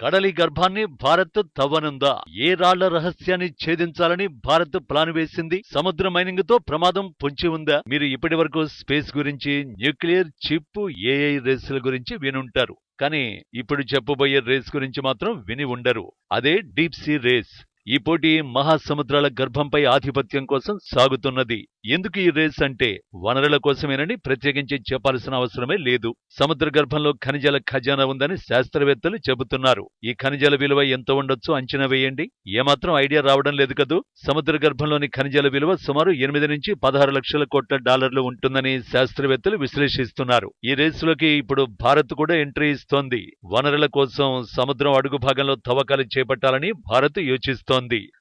కడలి గర్భాన్ని భారత్ తవ్వనుందా? ఏ రాళ్ళ రహస్యాన్ని ఛేదించాలని భారత్ ప్లాన్ వేసింది? సముద్ర మైనింగ్తో ప్రమాదం పొంచి ఉందా? మీరు ఇప్పటి వరకు స్పేస్ గురించి న్యూక్లియర్ చిప్ ఏఐ రేసుల గురించి వినుంటారు. కానీ ఇప్పుడు చెప్పబోయే రేస్ గురించి మాత్రం విని ఉండరు. అదే డీప్ సీ రేస్. ఈ పోటీ మహాసముద్రాల గర్భంపై ఆధిపత్యం కోసం సాగుతున్నది. ఎందుకు ఈ రేస్ అంటే వనరుల కోసమేనని ప్రత్యేకించి చెప్పాల్సిన అవసరమే లేదు. సముద్ర గర్భంలో ఖనిజాల ఖజానా ఉందని శాస్త్రవేత్తలు చెబుతున్నారు. ఈ ఖనిజాల విలువ ఎంత ఉండొచ్చో అంచనా వేయండి. ఏమాత్రం ఐడియా రావడం లేదు కదూ? సముద్ర గర్భంలోని ఖనిజాల విలువ సుమారు ఎనిమిది నుంచి పదహారు లక్షల కోట్ల డాలర్లు ఉంటుందని శాస్త్రవేత్తలు విశ్లేషిస్తున్నారు. ఈ రేసులోకి ఇప్పుడు భారత్ కూడా ఎంట్రీ ఇస్తోంది. వనరుల కోసం సముద్రం అడుగు భాగంలో తవ్వకాలు చేపట్టాలని భారత్ యోచిస్తోంది.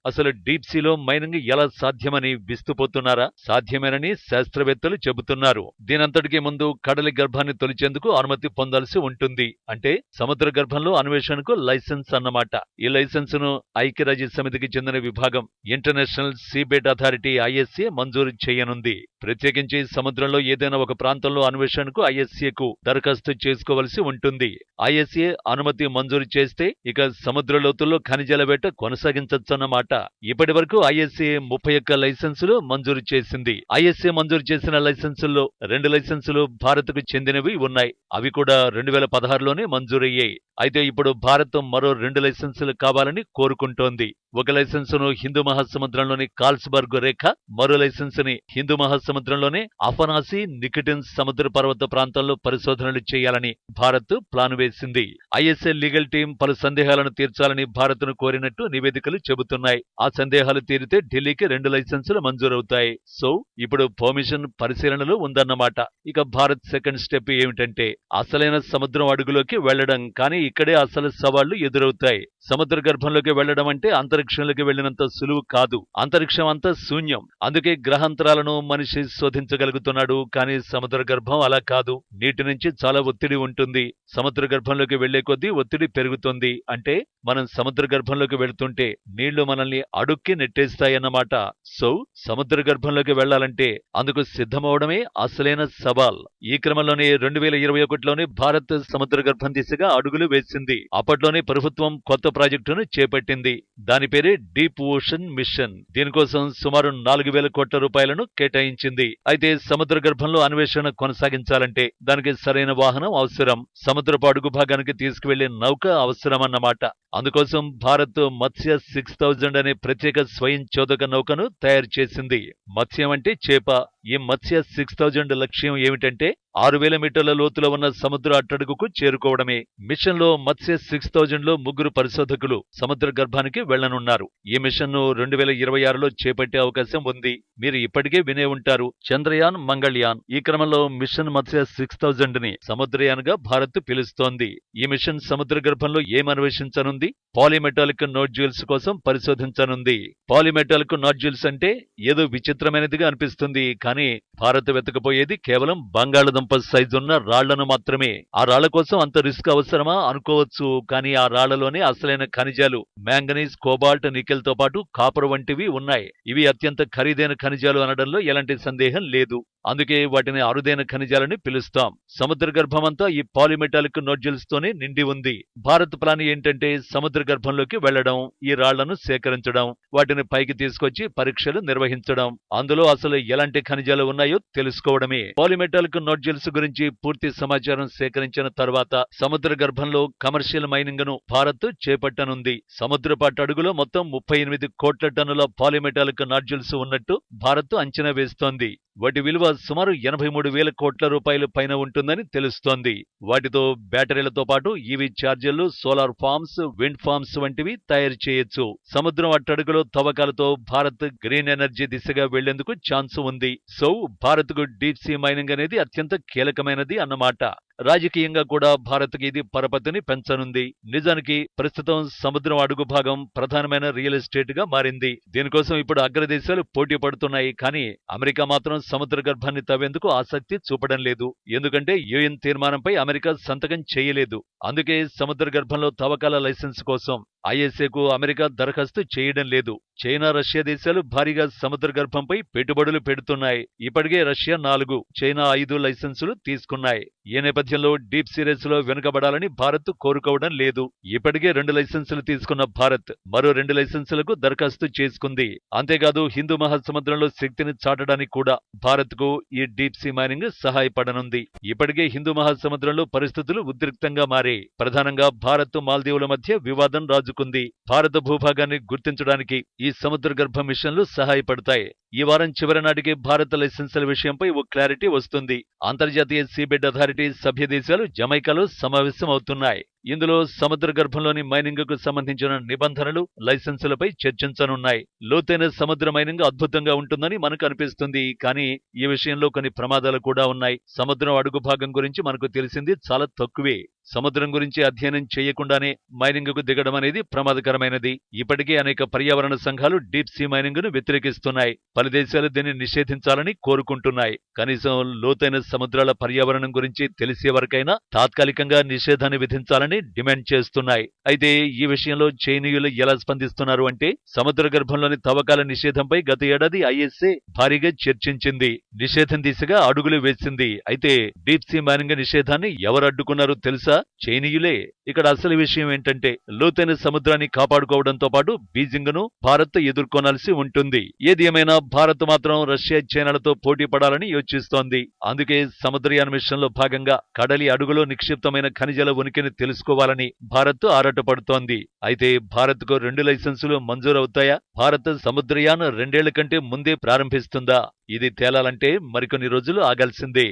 అసలు డీప్ సీలో మైనింగ్ ఎలా సాధ్యమని విస్తుపోతున్నారా? సాధ్యమేనని శాస్త్రవేత్తలు చెబుతున్నారు. దీనంతటికీ ముందు కడలి గర్భాన్ని తొలిచేందుకు అనుమతి పొందాల్సి ఉంటుంది. అంటే సముద్ర గర్భంలో అన్వేషణకు లైసెన్స్ అన్నమాట. ఈ లైసెన్స్ను ఐక్యరాజ్య సమితికి చెందిన విభాగం ఇంటర్నేషనల్ సీబెడ్ అథారిటీ ఐఎస్ఏ మంజూరు చేయనుంది. ప్రత్యేకించి సముద్రంలో ఏదైనా ఒక ప్రాంతంలో అన్వేషణకు ఐఎస్ఏకు దరఖాస్తు చేసుకోవలసి ఉంటుంది. ఐఎస్ఏ అనుమతి మంజూరు చేస్తే ఇక సముద్ర లోతుల్లో ఖనిజాల వేట కొనసాగించొచ్చన్నమాట. ఇప్పటి వరకు ఐఎస్ఏ ముప్పై ఒక్క లైసెన్సులు మంజూరు చేసింది. ఐఎస్ఏ మంజూరు చేసిన లైసెన్సుల్లో రెండు లైసెన్సులు భారత్కు చెందినవి ఉన్నాయి. అవి కూడా రెండు వేల పదహారులోనే మంజూరయ్యాయి. అయితే ఇప్పుడు భారత్ మరో రెండు లైసెన్సులు కావాలని కోరుకుంటోంది. ఒక లైసెన్సును హిందూ మహాసముద్రంలోని కాల్స్బర్గ్ రేఖ మరో లైసెన్సుని హిందూ మహాసముద్రంలోనే అఫనాసి నికటిన్ సముద్ర పర్వత ప్రాంతంలో పరిశోధనలు చేయాలని భారత్ ప్లాన్ వేసింది. ఐఎస్ఏ లీగల్ టీం పలు సందేహాలను తీర్చాలని భారత్ను కోరినట్టు నివేదికలు చెబుతున్నాయి. ఆ సందేహాలు తీరితే ఢిల్లీకి రెండు లైసెన్సులు మంజూరవుతాయి. సో ఇప్పుడు పర్మిషన్ పరిశీలనలో ఉందన్నమాట. ఇక భారత్ సెకండ్ స్టెప్ ఏమిటంటే అసలైన సముద్రం అడుగులోకి వెళ్ళడం కానీ ఇక్కడే అసలు సవాళ్ళు ఎదురవుతాయి. సముద్ర గర్భంలోకి వెళ్ళడం అంటే అంతరిక్షంలోకి వెళ్ళినంత సులువు కాదు. అంతరిక్షం అంతా శూన్యం. అందుకే గ్రహాంతరాలను మనిషి శోధించగలుగుతున్నాడు. కానీ సముద్ర గర్భం అలా కాదు. నీటి నుంచి చాలా ఒత్తిడి ఉంటుంది. సముద్ర గర్భంలోకి వెళ్ళే కొద్దీ ఒత్తిడి పెరుగుతుంది. అంటే మనం సముద్ర గర్భంలోకి వెళ్తుంటే నీళ్ళు మనల్ని అడుక్కి నెట్టేస్తాయన్నమాట. సో సముద్ర గర్భంలోకి వెళ్ళాలంటే అందుకు సిద్ధమవడమే అసలైన సవాల్. ఈ క్రమంలోనే రెండు వేల ఇరవై ఒకటిలోనే భారత్ సముద్ర గర్భం దిశగా అడుగులు వేసింది. అప్పట్లోనే ప్రభుత్వం కొత్త ప్రాజెక్టును చేపట్టింది. దాని పేరే డీప్ ఓషన్ మిషన్. దీనికోసం సుమారు నాలుగు వేల కోట్ల రూపాయలను కేటాయించింది. అయితే సముద్ర గర్భంలో అన్వేషణ కొనసాగించాలంటే దానికి సరైన వాహనం అవసరం. సముద్రపు అడుగు భాగానికి తీసుకువెళ్ళే నౌక అవసరమన్నమాట. అందుకోసం భారత్ మత్స్య సిక్స్ థౌజండ్ అనే ప్రత్యేక స్వయం చోదక నౌకను తయారు చేసింది. మత్స్యం అంటే చేప. ఈ మత్స్య సిక్స్ థౌజండ్ లక్ష్యం ఏమిటంటే ఆరు వేల మీటర్ల లోతులో ఉన్న సముద్ర అట్టడుగుకు చేరుకోవడమే. మిషన్లో మత్స్య సిక్స్ థౌజండ్లో ముగ్గురు పరిశోధకులు సముద్ర గర్భానికి వెళ్ళనున్నారు ఈ మిషన్ను రెండు వేల ఇరవై ఆరులో చేపట్టే అవకాశం ఉంది. మీరు ఇప్పటికే వినే ఉంటారు. చంద్రయాన్ మంగళయాన్. ఈ క్రమంలో మిషన్ మత్స్య సిక్స్ థౌజండ్ని సముద్రయాన్గా భారత్ పిలుస్తోంది. ఈ మిషన్ సముద్ర గర్భంలో ఏం అన్వేషించనుంది? పాలిమెటాలిక్ నోడ్జ్యూల్స్ కోసం పరిశోధించనుంది. పాలిమెటాలిక్ నోడ్జ్యూల్స్ అంటే ఏదో విచిత్రమైనదిగా అనిపిస్తుంది కానీ భారత్ వెతకపోయేది కేవలం బంగాళదుంప సైజున్న రాళ్ళను మాత్రమే. ఆ రాళ్ళ కోసం అంత రిస్క్ అవసరమా? అనుకోవచ్చు కానీ ఆ రాళ్ళలోనే అసలైన ఖనిజాలు మ్యాంగనీస్ కోబాల్ట్ నికెల్తో పాటు కాపర్ వంటివి ఉన్నాయి. ఇవి అత్యంత ఖరీదైన ఖనిజాలు అనడంలో ఎలాంటి సందేహం లేదు. అందుకే వాటిని అరుదైన ఖనిజాలని పిలుస్తాం. సముద్ర గర్భమంతా ఈ పాలిమెటాలిక్ నోడ్జిల్స్ తోనే నిండి ఉంది. భారత్ ప్లాన్ ఏంటంటే సముద్ర గర్భంలోకి వెళ్ళడం ఈ రాళ్ళను సేకరించడం వాటిని పైకి తీసుకొచ్చి పరీక్షలు నిర్వహించడం అందులో అసలు ఎలాంటి ఖనిజాలు ఉన్నాయో తెలుసుకోవడమే. పాలిమెటాలిక్ నోడ్జిల్స్ గురించి పూర్తి సమాచారం సేకరించిన తర్వాత సముద్ర గర్భంలో కమర్షియల్ మైనింగ్ను భారత్ చేపట్టనుంది. సముద్రపాటు అడుగులో మొత్తం ముప్పై ఎనిమిది కోట్ల టన్నుల పాలిమెటాలిక్ నాడ్జిల్స్ ఉన్నట్టు భారత్ అంచనా వేస్తోంది. వాటి విలువ సుమారు ఎనభై మూడు వేల కోట్ల రూపాయలు పైన ఉంటుందని తెలుస్తోంది. వాటితో బ్యాటరీలతో పాటు ఈవీ ఛార్జర్లు సోలార్ ఫార్మ్స్ విండ్ ఫార్మ్స్ వంటివి తయారు చేయొచ్చు. సముద్రం అట్టడుగులో తవ్వకాలతో భారత్ గ్రీన్ ఎనర్జీ దిశగా వెళ్ళేందుకు ఛాన్స్ ఉంది. సో భారత్కు డీప్ సీ మైనింగ్ అనేది అత్యంత కీలకమైనది అన్నమాట. రాజకీయంగా కూడా భారత్కి ఇది పరపతిని పెంచనుంది. నిజానికి ప్రస్తుతం సముద్రం అడుగు భాగం ప్రధానమైన రియల్ ఎస్టేట్గా మారింది. దీనికోసం ఇప్పుడు అగ్రదేశాలు పోటీ పడుతున్నాయి. కానీ అమెరికా మాత్రం సముద్ర గర్భాన్ని తవ్వేందుకు ఆసక్తి చూపడం లేదు. ఎందుకంటే యుఎన్ తీర్మానంపై అమెరికా సంతకం చేయలేదు. అందుకే సముద్ర గర్భంలో తవ్వకాల లైసెన్స్ కోసం ఐఎస్ఏకు అమెరికా దరఖాస్తు చేయడం లేదు. చైనా రష్యా దేశాలు భారీగా సముద్ర గర్భంపై పెట్టుబడులు పెడుతున్నాయి. ఇప్పటికే రష్యా నాలుగు చైనా ఐదు లైసెన్సులు తీసుకున్నాయి. ఈ నేపథ్యంలో డీప్ సిరీస్లో వెనుకబడాలని భారత్ కోరుకోవడం లేదు. ఇప్పటికే రెండు లైసెన్సులు తీసుకున్న భారత్ మరో రెండు లైసెన్సులకు దరఖాస్తు చేసుకుంది. అంతేకాదు హిందూ మహాసముద్రంలో శక్తిని చాటడానికి కూడా భారత్కు ఈ డీప్ సీ మైనింగ్ సహాయపడనుంది. ఇప్పటికే హిందూ మహాసముద్రంలో పరిస్థితులు ఉద్రిక్తంగా మారాయి. ప్రధానంగా భారత్ మాల్దీవుల మధ్య వివాదం రాజుకుంది. భారత భూభాగాన్ని గుర్తించడానికి ఈ సముద్ర గర్భ మిషన్లు సహాయపడతాయి. ఈ వారం చివరి నాటికి భారత లైసెన్సుల విషయంపై ఓ క్లారిటీ వస్తుంది. అంతర్జాతీయ సీబెడ్ అథారిటీ సభ్య దేశాలు జమైకాలో సమావేశం అవుతున్నాయి ఇందులో సముద్ర గర్భంలోని మైనింగ్కు సంబంధించిన నిబంధనలు లైసెన్సులపై చర్చించనున్నాయి. లోతైన సముద్ర మైనింగ్ అద్భుతంగా ఉంటుందని మనకు అనిపిస్తుంది. కానీ ఈ విషయంలో కొన్ని ప్రమాదాలు కూడా ఉన్నాయి. సముద్రం అడుగు భాగం గురించి మనకు తెలిసింది చాలా తక్కువే. సముద్రం గురించి అధ్యయనం చేయకుండానే మైనింగ్కు దిగడం అనేది ప్రమాదకరమైనది. ఇప్పటికే అనేక పర్యావరణ సంఘాలు డీప్ సీ మైనింగ్ను వ్యతిరేకిస్తున్నాయి. పలు దేశాలు దీన్ని నిషేధించాలని కోరుకుంటున్నాయి. కనీసం లోతైన సముద్రాల పర్యావరణం గురించి తెలిసే వరకైనా తాత్కాలికంగా నిషేధాన్ని విధించాలని డిమాండ్ చేస్తున్నాయి. అయితే ఈ విషయంలో చైనీయులు ఎలా స్పందిస్తున్నారు అంటే సముద్ర గర్భంలోని తవ్వకాల నిషేధంపై గత ఏడాది ఐఎస్ఏ భారీగా చర్చించింది. నిషేధం దిశగా అడుగులు వేసింది. అయితే డీప్ సీ మైనింగ్ నిషేధాన్ని ఎవరు అడ్డుకున్నారో తెలుసా? చైనీయులే. ఇక్కడ అసలు విషయం ఏంటంటే లోతైన సముద్రాన్ని కాపాడుకోవడంతో పాటు బీజింగ్ను భారత్ ఎదుర్కొనాల్సి ఉంటుంది. ఏది ఏమైనా భారత్ మాత్రం రష్యా చైనాలతో పోటీ పడాలని యోచిస్తోంది. అందుకే సముద్రయాన మిషన్లో భాగంగా కడలి అడుగులో నిక్షిప్తమైన ఖనిజాల ఉనికిని తెలుసుకోవాలని భారత్ ఆరాటపడుతోంది. అయితే భారత్కు రెండు లైసెన్సులు మంజూరవుతాయా భారత్ సముద్రయాన్ రెండేళ్ళ కంటే ముందే ప్రారంభిస్తుందా? ఇది తేలాలంటే మరికొన్ని రోజులు ఆగాల్సిందే.